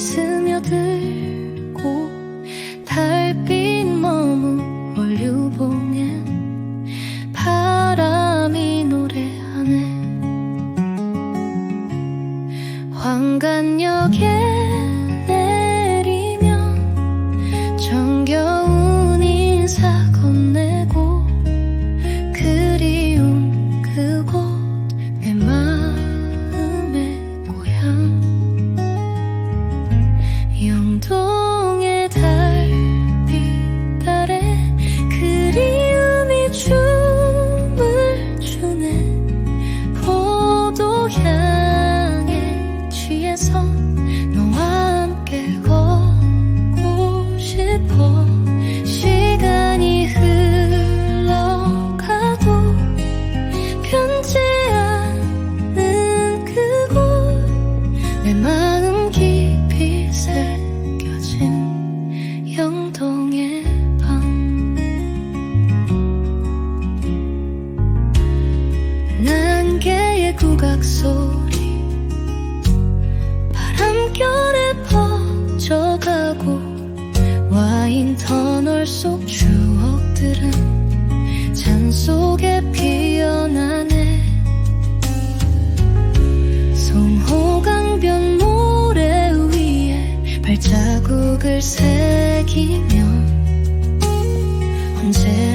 스며들 마음 깊이 새겨진 영동의 밤. 난개의 국악 소리 바람결에 퍼져가고 와인 터널 속 추억들은 잔 속에 왕국을 새기며 언제